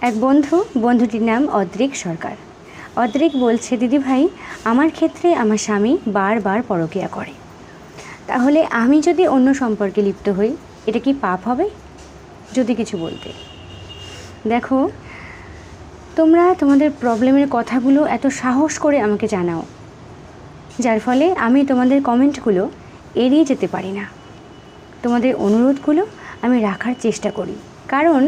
এক বন্ধু, বন্ধুটির নাম অদ্রিক সরকার। অদ্রিক বলছে, দিদি ভাই, আমার ক্ষেত্রে আমার স্বামী বারবার পরকীয়া করে। তাহলে আমি যদি অন্য সম্পর্কে লিপ্ত হই, এটা কি পাপ হবে? যদি কিছু বলতে। দেখো, তোমরা তোমাদের প্রবলেমের কথাগুলো এত সাহস করে আমাকে জানাও, যার ফলে আমি তোমাদের কমেন্টগুলো এড়িয়ে যেতে পারি না। তোমাদের অনুরোধগুলো আমি রাখার চেষ্টা করি। কারণ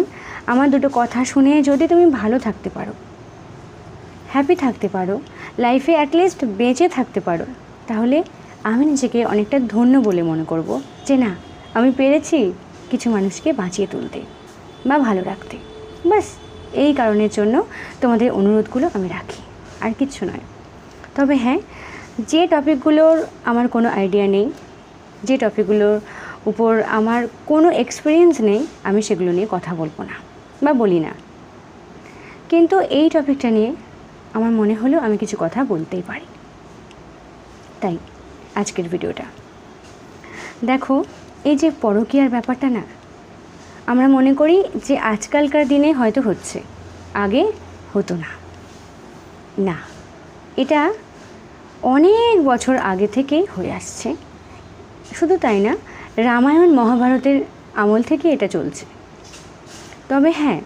আমার দুটো কথা শুনে যদি তুমি ভালো থাকতে পারো হ্যাপি থাকতে পারো লাইফে অ্যাটলিস্ট বেঁচে থাকতে পারো, তাহলে আমি নিজেকে অনেকটা ধন্য বলে মনে করব যে না, আমি পেরেছি কিছু মানুষকে বাঁচিয়ে তুলতে বা ভালো রাখতে। বাস এই কারণের জন্য তোমাদের অনুরোধগুলো আমি রাখি, আর কিচ্ছু নয়। তবে হ্যাঁ যে টপিকগুলোর আমার কোনো আইডিয়া নেই, যে টপিকগুলোর উপর আমার কোনো এক্সপিরিয়েন্স নেই, আমি সেগুলো নিয়ে কথা বলব না বা বলি না। কিন্তু এই টপিকটা নিয়ে আমার মনে হলো আমি কিছু কথা বলতেই পারি। তাই আজকের ভিডিওটা দেখো, এই যে পরকীয়ার ব্যাপারটা না, আমরা মনে করি যে আজকালকার দিনে হয়তো হচ্ছে, আগে হতো না। না, এটা অনেক বছর আগে থেকেই হয়ে আসছে। শুধু তাই না রামায়ণ মহাভারতের আমল থেকে এটা চলছে। তবে হ্যাঁ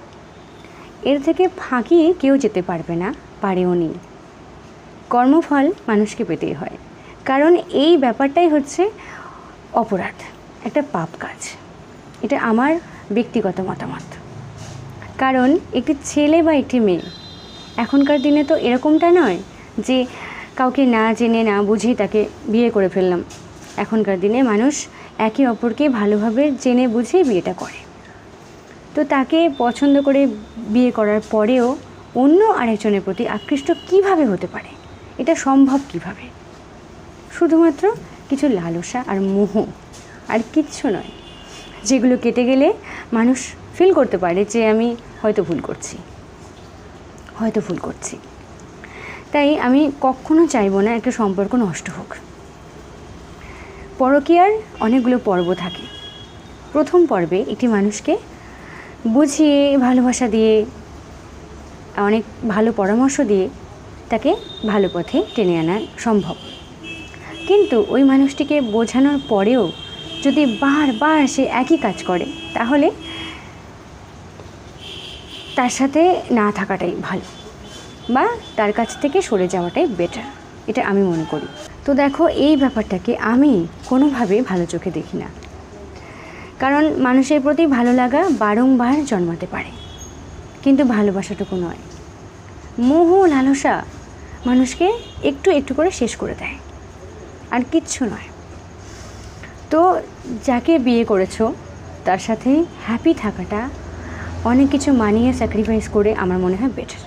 এর থেকে ফাঁকি কেউ যেতে পারবে না, পারেও নি। কর্মফল মানুষকে পেতেই হয়। কারণ এই ব্যাপারটাই হচ্ছে অপরাধ, একটা পাপ কাজ। এটা আমার ব্যক্তিগত মতামত। কারণ একটি ছেলে বা একটি মেয়ে, এখনকার দিনে তো এরকমটা নয় যে কাউকে না জেনে, না বুঝে তাকে বিয়ে করে ফেললাম। এখনকার দিনে মানুষ একে অপরকে ভালোভাবে জেনে বুঝে বিয়েটা করে। তো তাকে পছন্দ করে বিয়ে করার পরেও অন্য আরেকজনের প্রতি আকৃষ্ট কীভাবে হতে পারে? এটা সম্ভব কীভাবে? শুধুমাত্র কিছু লালসা আর মোহ আর কিচ্ছু নয়, যেগুলো কেটে গেলে মানুষ ফিল করতে পারে যে আমি হয়তো ভুল করছি। হয়তো ভুল করছি। তাই আমি কখনো চাইব না একটা সম্পর্ক নষ্ট হোক। পরকীয়ার অনেকগুলো পর্ব থাকে। প্রথম পর্বে একটি মানুষকে বুঝিয়ে, ভালোবাসা দিয়ে, অনেক ভালো পরামর্শ দিয়ে তাকে ভালো পথে টেনে আনা সম্ভব। কিন্তু ওই মানুষটিকে বোঝানোর পরেও যদি বারবার সে একই কাজ করে, তাহলে তার সাথে না থাকাটাই ভালো বা তার কাছ থেকে সরে যাওয়াটাই বেটার এটা আমি মনে করি। তো দেখো, এই ব্যাপারটাকে আমি কোনোভাবে ভালো চোখে দেখি না। কারণ মানুষের প্রতি ভালো লাগা বারংবার জন্মাতে পারে। কিন্তু ভালোবাসাটুকু নয়। মোহ লালসা মানুষকে একটু একটু করে শেষ করে দেয়। আর কিচ্ছু নয়। তো যাকে বিয়ে করেছ, তার সাথে হ্যাপি থাকাটা অনেক কিছু মানিয়ে স্যাক্রিফাইস করে আমার মনে হয় বেটার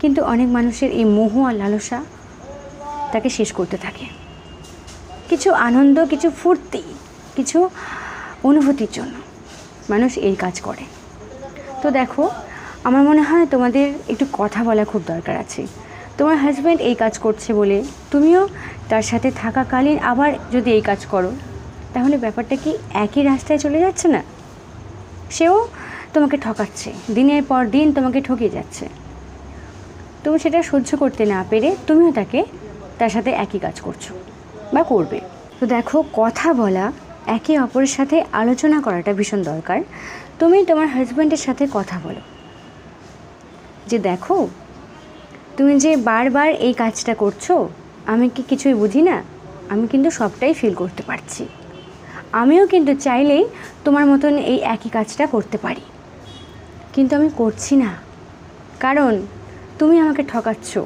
কিন্তু অনেক মানুষের এই মোহ আর লালসা তাকে শেষ করতে থাকে। কিছু আনন্দ, কিছু ফুর্তি, কিছু অনুভূতির জন্য মানুষ এই কাজ করে। তো দেখো, আমার মনে হয় তোমাদের একটু কথা বলা খুব দরকার আছে। তোমার হাজব্যান্ড এই কাজ করছে বলে তুমিও তার সাথে থাকাকালীন আবার যদি এই কাজ করো, তাহলে ব্যাপারটা কি একই রাস্তায় চলে যাচ্ছে না? সেও তোমাকে ঠকাচ্ছে, দিনের পর দিন তোমাকে ঠকিয়ে যাচ্ছে। তুমি সেটা সহ্য করতে না পেরে তুমিও তাকে তার সাথে একই কাজ করছ বা করবে। তো দেখো, কথা বলা, একে অপরের সাথে আলোচনা করাটা ভীষণ দরকার। তুমি তোমার হাজব্যান্ডের সাথে কথা বলো। যে দেখো, তুমি যে বারবার এই কাজটা করছ, আমি কি কিছুই বুঝি না? আমি কিন্তু সবটাই ফিল করতে পারছি। আমিও কিন্তু চাইলেই তোমার মতন এই একই কাজটা করতে পারি। কিন্তু আমি করছি না। কারণ তুমি আমাকে ঠকাচ্ছ।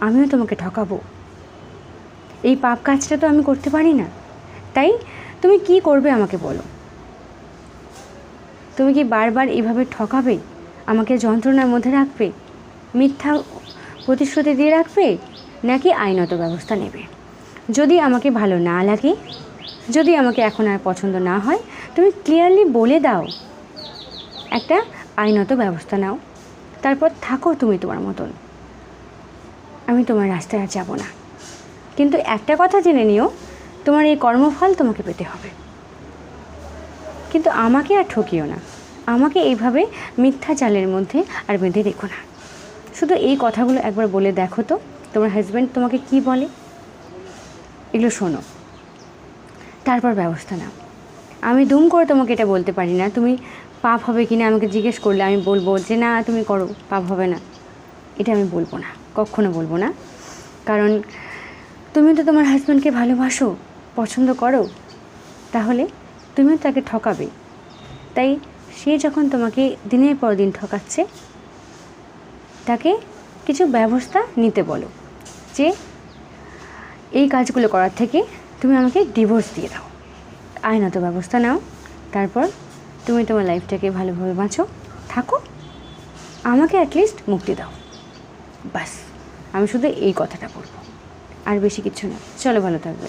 আমিও তোমাকে ঠকাবো। এই পাপ কাজটা তো আমি করতে পারি না। তাই তুমি কি করবে আমাকে বলো। তুমি কি বারবার এইভাবে ঠকাবে? আমাকে যন্ত্রণার মধ্যে রাখবে? মিথ্যা প্রতিশ্রুতি দিয়ে রাখবে? নাকি আইনত ব্যবস্থা নেবে? যদি আমাকে ভালো না লাগে, যদি আমাকে এখন আর পছন্দ না হয়, তুমি ক্লিয়ারলি বলে দাও। একটা আইনত ব্যবস্থা নাও। তারপর থাকো তুমি তোমার মতন। আমি তোমার রাস্তায় আর যাব না। কিন্তু একটা কথা জেনে নিও, তোমার এই কর্মফল তোমাকে পেতে হবে। কিন্তু আমাকে আর ঠকিও না। আমাকে এইভাবে মিথ্যা চালের মধ্যে আর বেঁধে রেখো না। শুধু এই কথাগুলো একবার বলে দেখো তো, তোমার হাজব্যান্ড তোমাকে কি বলে? এগুলো শোনো। তারপর ব্যবস্থা নাও। আমি দুম করে তোমাকে এটা বলতে পারি না। তুমি পাপ হবে কি না আমাকে জিজ্ঞেস করলে আমি বলব যে, না, তুমি করো, পাপ হবে না। এটা আমি বলব না। কখনো বলব না। কারণ তুমি তো তোমার হাজব্যান্ডকে ভালোবাসো, পছন্দ করো, তাহলে তুমিও তাকে ঠকাবে। তাই সে যখন তোমাকে দিনের পর দিন ঠকাচ্ছে, তাকে কিছু ব্যবস্থা নিতে বলো যে এই কাজগুলো করার থেকে তুমি আমাকে ডিভোর্স দিয়ে দাও। আইনত ব্যবস্থা নাও, তারপর তুমি তোমার লাইফটাকে ভালোভাবে বাঁচো, থাকো, আমাকে অ্যাটলিস্ট মুক্তি দাও। বাস আমি শুধু এই কথাটা বলব। আর বেশি কিছু না। চলো ভালো থাকবে।